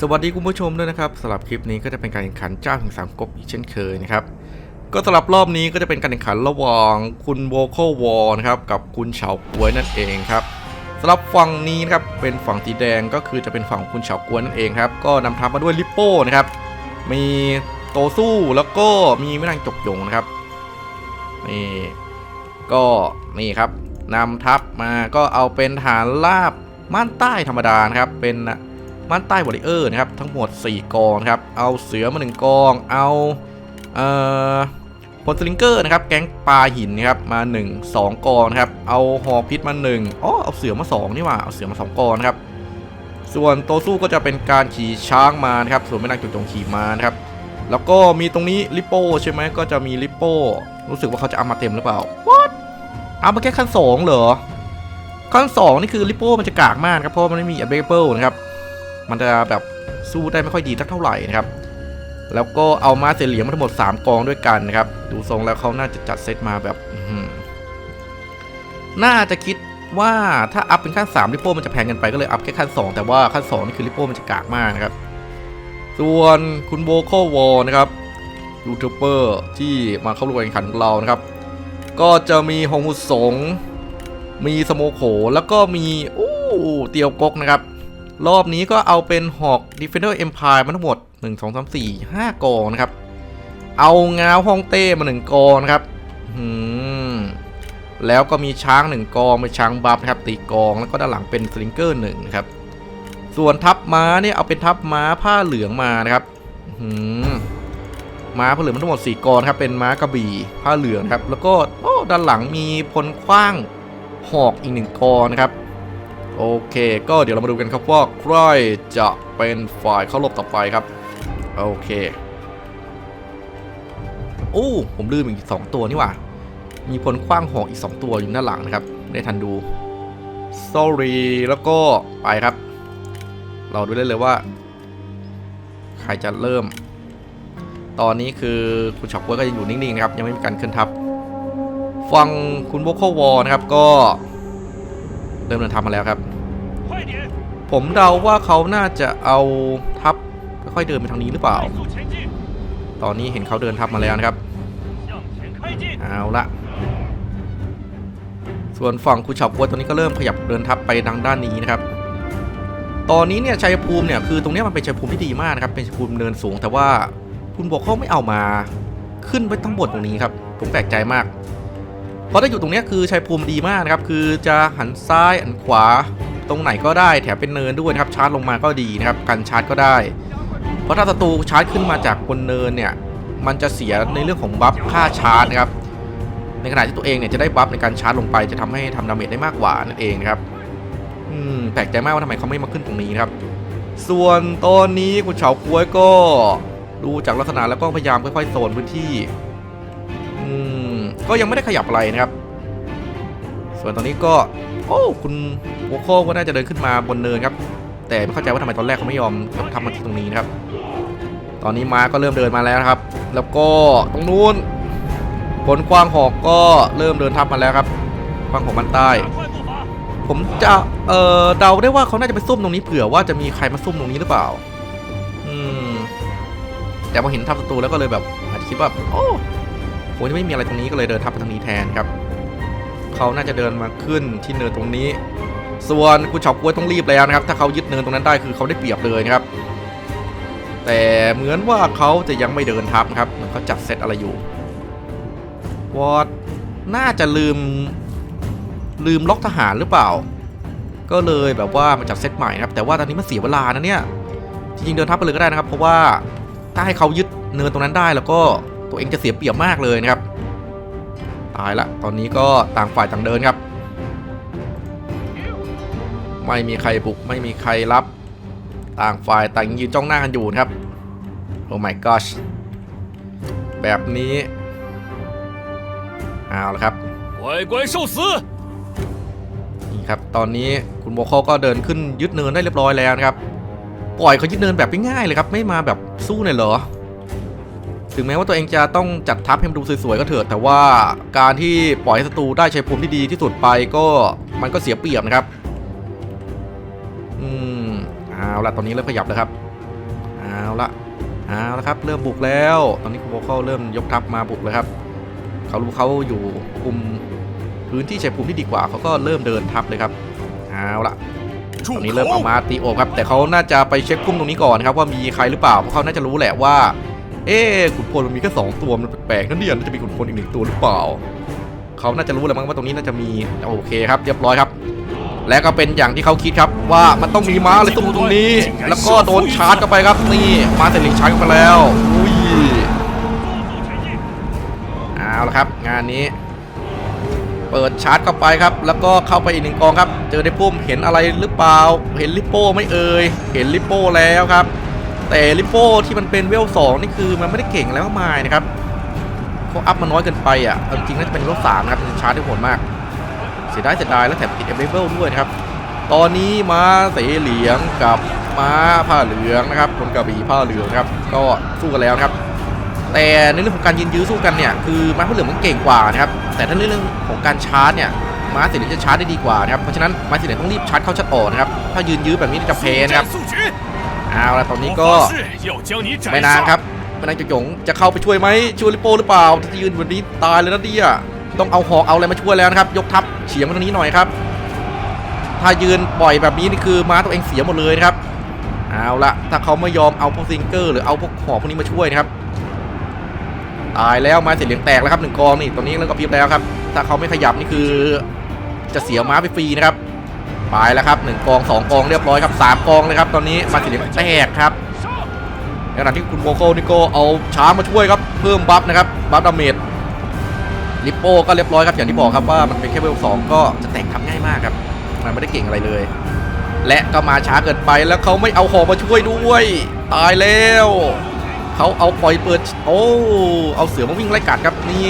สวัสดีคุณผู้ชมด้วยนะครับสำหรับคลิปนี้ก็จะเป็นการแข่งขันเจ้าถึงสามก๊กอีกเช่นเคยนะครับ ก็สำหรับรอบนี้ก็จะเป็นการแข่งขันระหว่างคุณโวโควอนะครับกับคุณเฉาก้วยนั่นเองครับสำหรับฝั่งนี้นะครับเป็นฝั่งสีแดงก็คือจะเป็นฝั่งคุณเฉาก้วยนั่นเองครับก็นำทัพมาด้วยลิปโป้นะครับมีโตสู้แล้วก็มีแม่นางจกยงนะครับนี่ก็นี่ครับนำทัพมาก็เอาเป็นฐานราบม่านใต้ธรรมดานะครับเป็น ม่านใต้วอริเออร์นะครับทั้งหมด 4 กองนะครับเอาเสือมา 1 กอง เอาเอ่อพลสลิงเกอร์นะครับแก๊งปลาหินนะครับมา 1 2 กองนะครับเอาหอพิษมา1อ๋อเอาเสือมา 2 นี่ว่าเอาเสือมา 2 กองนะครับส่วนโตสู้ก็จะเป็นการขี่ช้างมานะครับส่วนแม่นางจุกจงขี่มานะครับแล้วก็มีตรงนี้ลิโป้ใช่ไหมก็จะมีลิโป้รู้สึกว่าเขาจะเอามาเต็มหรือเปล่า What เอามาแค่ขั้นสองเหรอขั้นสองนี่คือลิโป้มันจะกากมากครับเพราะมันไม่มี a b a b l e นะครับ มันจะแบบสู้ได้ไม่ค่อยดีสักเท่าไหร่นะครับ แล้วก็เอามาเสียเหลียงมาทั้งหมด 3 กองด้วยกันนะครับ ดูทรงแล้วเขาน่าจะจัดเซตมาแบบน่าจะคิดว่าถ้าอัพเป็นขั้น3ลิปโป้มันจะแพงกินไปก็เลยอัพแค่ขั้น 2 แต่ว่าขั้น2นี่คือลิปโป้มันจะกากมากนะครับ ส่วนคุณโบโควอลนะครับยูทูบเบอร์ที่มาเข้าร่วมแข่งขันของเรานะครับ ก็จะมีฮงมุสง มีสโมโขแล้วก็มีอู้เตียวกกนะครับ รอบนี้ก็เอาเป็นหอก Defender Empire มาทั้งหมด 1 2 3 4 5 กองนะครับ เอางาวฮ่องเต้มา 1 กองนะครับหืมแล้วก็มีช้าง 1 กองเป็นช้างบัฟนะครับ ตีกองแล้วก็ด้านหลังเป็นสลิงเกอร์หนึ่งนะครับ ส่วนทัพม้าเนี่ยเอาเป็นทัพม้าผ้าเหลืองมานะครับมม้าผ้าเหลืองมันทั้งหมด 4 กองครับเป็นม้ากระบี่ผ้าเหลืองครับ แล้วก็โอ้ด้านหลังมีพลคว้างหอกอีกหนึ่งกองนะครับ โอเค ก็เดี๋ยวเรามาดูกันครับว่าใครจะเป็นฝ่ายเข้ารอบต่อไปครับ โอเคโอ้ผมลืมอีกสองตัวนี่หว่า มีพลคว้างหอกอีก 2 ตัวอยู่ด้านหลังนะครับไม่ได้ทันดู sorry แล้วก็ไปครับ เราดูได้เลยว่า ใครจะเริ่ม ตอนนี้คือคุณช็อกเวอร์ก็ยังอยู่นิ่ง ๆ นะครับ ยังไม่มีการขึ้นทับ ฟังคุณโบโควอนะครับก็ เริ่มเดินทางมาแล้วครับ ผมเดาว่าเขาน่าจะเอาทัพค่อยเดินไปทางนี้หรือเปล่า ตอนนี้เห็นเขาเดินทัพมาแล้วนะครับ เอาละส่วนฝั่งคุชเฉากัวตอนนี้ก็เริ่มขยับเดินทัพไปทางด้านนี้นะครับ ตอนนี้เนี่ยชัยภูมิเนี่ยคือตรงนี้มันเป็นชัยภูมิที่ดีมากนะครับ เป็นชัยภูมิเนินสูง แต่ว่าคุณบอกเขาไม่เอามาขึ้นไปทั้งบมตรงนี้ครับ ผมแปลกใจมาก เพราะถ้าอยู่ตรงนี้คือชัยภูมิดีมากนะครับ คือจะหันซ้ายหันขวา ตรงไหนก็ได้แถมเป็นเนินด้วยนะครับชาร์จลงมาก็ดีนะครับกันชาร์จก็ได้ เพราะถ้าศัตรูชาร์จขึ้นมาจากบนเนินเนี่ยมันจะเสียในเรื่องของบัฟค่าชาร์จนะครับในขณะที่ตัวเองเนี่ยจะได้บัฟในการชาร์จลงไปจะทำให้ทำดาเมจได้มากกว่านั่นเองนะครับอืมแปลกใจมากว่าทำไมเขาไม่มาขึ้นตรงนี้นครับ ส่วนตอนนี้คุณเฉาก้วยก็ดูจากลักษณะแล้วก็พยายามค่อยๆโซนพื้นที่ ก็ยังไม่ได้ขยับอะไรนะครับ ส่วนตอนนี้ก็ โอ้คุณโอโคก็น่าจะเดินขึ้นมาบนเนินครับ แต่ไม่เข้าใจว่าทำไมตอนแรกเขาไม่ยอมทำมาที่ตรงนี้นะครับ ตอนนี้ม้าก็เริ่มเดินมาแล้วครับ แล้วก็ตรงนู้นผลกวางหอกก็เริ่มเดินทับมาแล้วครับกว้างหอกมันใต้ ผมจะเอ่อเดาได้ว่าเขาน่าจะไปซุ่มตรงนี้เผื่อว่าจะมีใครมาซุ่มตรงนี้หรือเปล่า อืมแต่พอเห็นทับศัตรูแล้วก็เลยแบบอาจจะคิดว่าโอ้ คงจะไม่มีอะไรตรงนี้ก็เลยเดินทัพไปทางนี้แทนครับเขาน่าจะเดินมาขึ้นที่เนินตรงนี้ ส่วนคุณเฉาก้วยต้องรีบแล้วนะครับ ถ้าเขายึดเนินตรงนั้นได้คือเขาได้เปรียบเลยนะครับ แต่เหมือนว่าเขาจะยังไม่เดินทัพนะครับเหมือนเขาจัดเซตอะไรอยู่วอดน่าจะลืมลืมล็อกทหารหรือเปล่า ก็เลยแบบว่ามาจัดเซตใหม่นะครับ แต่ว่าตอนนี้มันเสียเวลานะเนี่ยจริงๆเดินทัพไปเลยก็ได้นะครับ เพราะว่าถ้าให้เขายึดเนินตรงนั้นได้แล้วก็ัวเองจะเสียเปรียบมากเลยนะครับ ตายละตอนนี้ก็ต่างฝ่ายต่างเดินครับ ไม่มีใครบุกไม่มีใครรับ ต่างฝ่ายต่างยืนจ้องหน้ากันอยู่ครับโอ้ my gosh แบบนี้เอาละครับไวยกวยซื้นี่ครับตอนนี้คุณโมโคก็เดินขึ้นยึดเนินได้เรียบร้อยแล้วครับ ปล่อยเขายึดเนินแบบง่ายเลยครับ ไม่มาแบบสู้เนี่ยเหรอ ถึงแม้ว่าตัวเองจะต้องจัดทัพให้มันดูสวยๆก็เถอะ แต่ว่าการที่ปล่อยให้ศัตรูได้ใชัยภูมิที่ดีที่สุดไปก็มันก็เสียเปรียบนะครับ อืมเอาละตอนนี้เริ่มขยับแล้วครับเอาละเอาละครับ เริ่มบุกแล้ว ตอนนี้คุณโบเข้าเริ่มยกทัพมาบุกเลยครับ เขารู้เขาอยู่กลุ่มพื้นที่ใชัยภูมิที่ดีกว่าเขาก็เริ่มเดินทัพเลยครับเอาละตอนนี้เริ่มเอามาตีโอบครับ แต่เขาน่าจะไปเช็คกุ้งตรงนี้ก่อนครับว่ามีใครหรือเปล่าเพราะเขาน่าจะรู้แหละว่า เอ๊ขุนพลมันมีแค่สองตัวมันแปลกๆนั่นเนี่ยน่าจะมีขุนพลอีกหนึ่งตัวหรือเปล่าเขาน่าจะรู้แหละมั้งว่าตรงนี้น่าจะมีโอเคครับ เรียบร้อยครับ และก็เป็นอย่างที่เขาคิดครับ ว่ามันต้องมีม้าอะไรตรงตรงนี้ แล้วก็โดนชาร์จเข้าไปครับนี่ม้าเซลิงชาร์จเข้าไปแล้วอุ้ยเอาละครับ งานนี้เปิดชาร์จเข้าไปครับ แล้วก็เข้าไปอีกหนึ่งกองครับ เจอในพุ่มเห็นอะไรหรือเปล่า เห็นลิปโป้ไหม่เอ่ย เห็นลิปโป้แล้วครับ แต่ลิโป้ที่มันเป็นเวลสองนี่คือมันไม่ได้เก่งอะไรมากมายนะครับเขาอัพมาน้อยเกินไปอะจริงๆน่าจะเป็นเวลสามนะครับเป็นชาร์จที่โหดมาก เสียดายเสียดายแล้วแถมติดเอเวลด้วยนะครับตอนนี้ม้าสีเหลืองกับม้าผ้าเหลืองนะครับคนกระบี่ผ้าเหลืองครับก็สู้กันแล้วนะครับแต่ในเรื่องของการยืนยื้อสู้กันเนี่ยคือม้าผ้าเหลืองมันเก่งกว่านะครับแต่ถ้าในเรื่องของการชาร์จเนี่ยม้าสีเหลืองจะชาร์จได้ดีกว่านะครับเพราะฉะนั้นม้าสีเหลืองต้องรีบชาร์จเข้าชัดออกนะครับถ้ายืนยื้อแบบนี้จะเพนะครับ！ เอาละตอนนี้ก็ไม่นานครับไม่นานจะหยงจะเข้าไปช่วยไหมช่วยลิโปหรือเปล่าถ้ายืนวันนี้ตายเลยนะเดียต้องเอาหอกเอาอะไรมาช่วยแล้วนะครับ ยกทัพเฉียงมาทางนี้หน่อยครับ ถ้ายืนปล่อยแบบนี้นี่คือม้าตัวเองเสียหมดเลยครับเอาละถ้าเขาไม่ยอมเอาพวกซิงเกอร์หรือเอาพวกหอกพวกนี้มาช่วยนะครับตายแล้วมาเสียเหลืองแตกแล้วครับหนึ่งกองนี่ตอนนี้แล้วก็พิบแล้วครับ ถ้าเขาไม่ขยับนี่คือ จะเสียม้าไปฟรีนะครับ ไปแล้วครับหนึ่งกองสองกองเรียบร้อยครับสามกองเลยครับตอนนี้มาสียเลียงแตกครับในขณะที่คุณโมโคนี่ก็เอาช้างมาช่วยครับเพิ่มบัฟนะครับบัฟดาเมจลิปโป้ก็เรียบร้อยครับอย่างที่บอกครับว่ามันเป็นแค่เวลสองก็จะแต่งทำง่ายมากครับมันไม่ได้เก่งอะไรเลย และก็มาช้าเกินไปแล้วเขาไม่เอาหอมาช่วยด้วย ตายแล้วเขาเอาปล่อยเปิดโอ้เอาเสือมาวิ่งไล่กัดครับนี่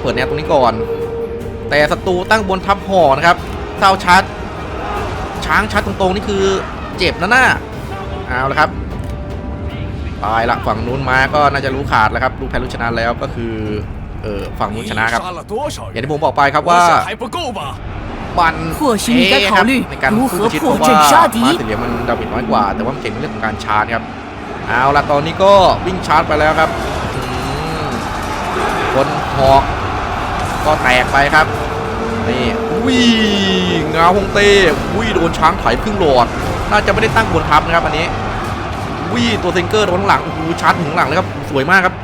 เปิดแนวตรงนี้ก่อน แต่ศัตรูตั้งบนทับหอนะครับ เศร้าชัด ช้างชัดตรงๆนี่คือเจ็บนะหน้าเอาละครับตายละฝั่งนู้นมาก็น่าจะรู้ขาดแล้วครับรู้แพ้รู้ชนะแล้วก็คือเออฝั่งนู้นชนะครับ อย่างที่ผมบอกไปครับว่าบันเอครับในการสู้ชิดเพราะว่ามาเสียมันดาวิดน้อยกว่า แต่ว่ามันเก่งเรื่องของการชาร์จครับเอาละตอนนี้ก็วิ่งชาร์จไปแล้วครับคนหอกก็แตกไปครับนี่ วิ่งเงาฮงเต้วิ่งโดนช้างไถครึ่งหลอด น่าจะไม่ได้ตั้งบนทับนะครับอันนี้วิ่ตัวเซนเกอร์โดนข้งหลังโอ้โหชาร์จถึงหลังเลยครับสวยมากครับ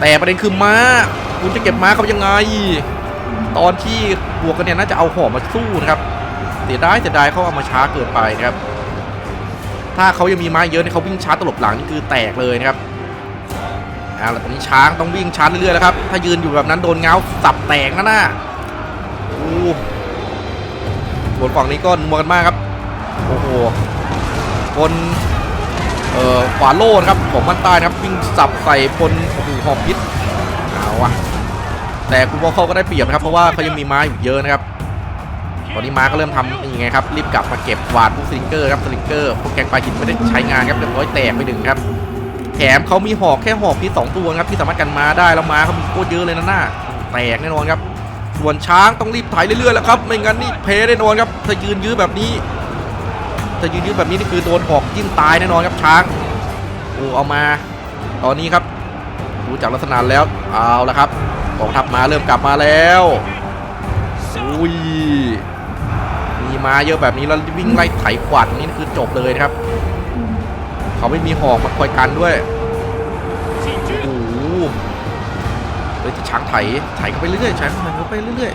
แต่ประเด็นคือม้า คุณจะเก็บม้าเขายังไง ตอนที่บวกกันเนี่ยน่าจะเอาหอกมาสู้นะครับเสียดายเสียดายเขาเอามาช้าเกินไปนะครับ ถ้าเขายังมีม้าเยอะเนี่ยเขาวิ่งชาร์จตลบหลังนี่คือแตกเลยนะครับเอาละตอนนี้ช้างต้องวิ่งชาร์จเรื่อยๆแล้วครับ ถ้ายืนอยู่แบบนั้นโดนเงาสับแตกนะน่ะ บนฝั่งนี้ก็นัวกันมากครับ โอ้โหบนเอ่อขวาโล่นะครับของมันใต้นะครับวิ่งสับใส่พลโอ้โหหอบพิษเอาอะแต่คุณวอเขาก็ได้เปรียบนะครับเพราะว่าเขายังมีม้าอยู่เยอะนะครับตอนนี้ม้าก็เริ่มทำนี่ไงครับรีบกลับมาเก็บวาดพวกสลิงเกอร์ครับสลิงเกอร์พวกแกงปลาหินไม่ได้ใช้งานครับเรียบร้อยแตกไปหนึ่งครับแถมเขามีหอกแค่หอกพิษสองตัวครับที่สามารถกันม้าได้แล้วม้าเขามีโคตรเยอะเลยนะหน้าแตกแน่นอนครับ ส่วนช้างต้องรีบไถเรื่อยๆแล้วครับ ไม่งั้นนี่เพแน่นอนครับถ้ายืนยื้อแบบนี้ถ้ายืนยื้อแบบนี้นี่คือโดนหอกจิ้มตายแน่นอนครับช้างโอ้เอามา ตอนนี้ครับดูจากลักษณะแล้วเอาละครับกองทัพมาเริ่มกลับมาแล้วอุ้ยมีมาเยอะแบบนี้แล้ววิ่งไล่ไถขวาดนี่คือจบเลยครับ เขาไม่มีหอกมาคอยกันด้วย เลยจะช้างไถไถเข้าไปเรื่อยช้างไถเข้าไปเรื่อย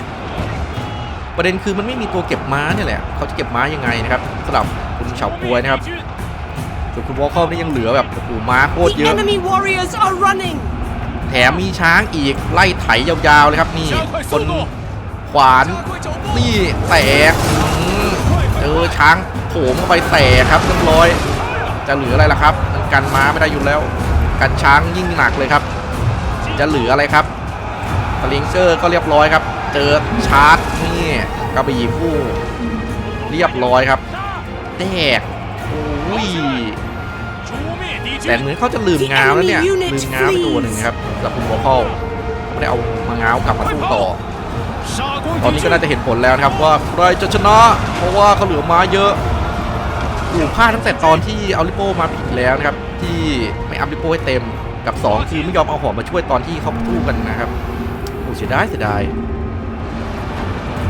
ประเด็นคือมันไม่มีตัวเก็บม้าเนี่ยแหละเขาจะเก็บม้ายังไงนะครับสำหรับคุณเฉาปวยนะครับส่วนคุณวอลคอมนี่ยังเหลือแบบโอ้ม้าโคตรเยอะแถมมีช้างอีกไล่ไถยาวๆเลยครับนี่คนขวานนี่แตกเจอช้างโผล่เข้าไปแตกครับเรียบร้อย จะเหลืออะไรล่ะครับกันม้าไม่ได้อยู่แล้ว กันช้างยิ่งหนักเลยครับ จะเหลืออะไรครับ สลิงเชอร์ก็เรียบร้อยครับ เจอชาร์จนี่กระบี่คู่ เรียบร้อยครับแตกอุ้ยแต่เหมือนเขาจะลืมงาวแล้วเนี่ย ลืมงาวตัวหนึ่งครับกับคุณโมเคิลไม่ไดเอามางาวกลับมาสู้ต่อ ตอนนี้ก็น่าจะเห็นผลแล้วครับว่าใครจะชนะ เพราะว่าเขาเหลือมาเยอะหูพลาดตั้งแต่ตอนที่เอาลิโป้มาผิดแล้วนะครับ ที่ไม่อัพลิโป้ให้เต็มกับ 2 คือไม่ยอมเอาหอมมาช่วยตอนที่เขาพูดกันนะครับ อ้เสียดายเสียดาย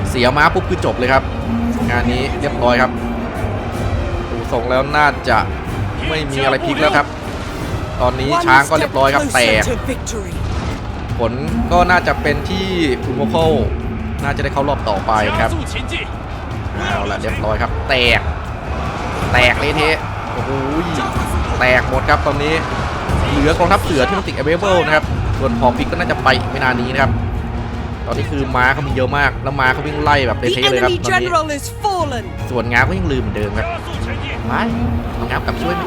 เสียม้าปุ๊บคือจบเลยครับ งานนี้เรียบร้อยครับถูส่งแล้วน่าจะไม่มีอะไรพลิกแล้วครับ ตอนนี้ช้างก็เรียบร้อยครับแตกผลก็น่าจะเป็นที่คุณโมโคน่าจะได้เข้ารอบต่อไปครับเอาละเรียบร้อยครับ แตก แตกเลยเทะโอ้โหแตกหมดครับตอนนี้เหลือกองทัพเสือที่มันติดเอเวเบิลนะครับ ส่วนพอมพิกก็น่าจะไปไม่นานนี้นะครับ ตอนนี้คือม้าเขามีเยอะมาก แล้วม้าเขาวิ่งไล่แบบเละเทเลยครับตอนนี้ส่วนงาบก็ยังลืมเหมือนเดิมครับม้างาบกลับช่วยไหม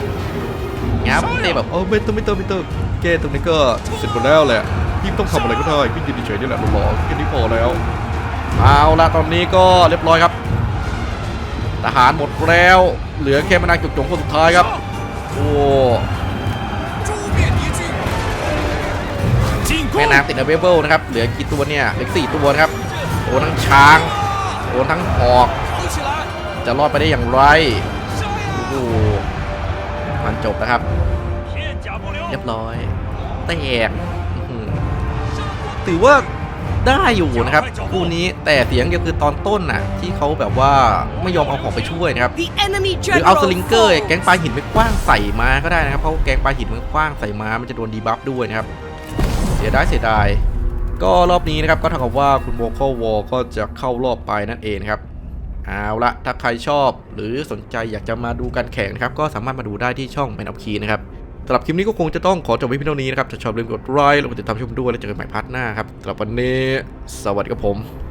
งาบเต้แบบโอ้ไม่ต้องไม่ต้องไม่ต้องเกตรงนี้ก็เสร็จหมดแล้วแหละพี่ต้องทำอะไรก็ได้พี่ยืนเฉยนี่แหละหล่อๆแค่นี้พอแล้วเอาละตอนนี้ก็เรียบร้อยครับ ทหารหมดแล้ว เหลือแค่มานาจุกจงคนสุดท้ายครับ โอ้ แม่นางติดอเวเบิลนะครับ เหลือกี่ตัวเนี่ยเหลือสี่ตัวครับโอนทั้งช้างโอนทั้งหอก จะรอดไปได้อย่างไรโอ้มันจบนะครับ เรียบร้อยแตกถือว่าได้อยู่นะครับคู่นี้แต่เสียงเดียวคือตอนต้นน่ะ ที่เขาแบบว่าไม่ยอมเอาของไปช่วยนะครับหรือเอาสลิงเกอร์แก๊งปลาหินไปกว้างใส่มาก็ได้นะครับเพราะแก๊งปลาหินมันกว้างใส่มามันจะโดนดีบัฟด้วยนะครับ สียดายเสียดาย ก็รอบนี้นะครับก็เท่ากับว่าคุณโมโควอก็จะเข้ารอบไปนั่นเองครับเอาละถ้าใครชอบหรือสนใจอยากจะมาดูการแข่งนะครับ ก็สามารถมาดูได้ที่ช่องแมนอัพคีนะครับสำหรับคลิปนี้ก็คงจะต้องขอจบไว้เพียงเท่านี้นะครับถ้าชอบอย่าลืมกดไลค์แล้วกดติดตามชมด้วยแล้วเจอกันใหม่พาร์ทหน้าครับสำหรับวันนี้ สวัสดีครับผม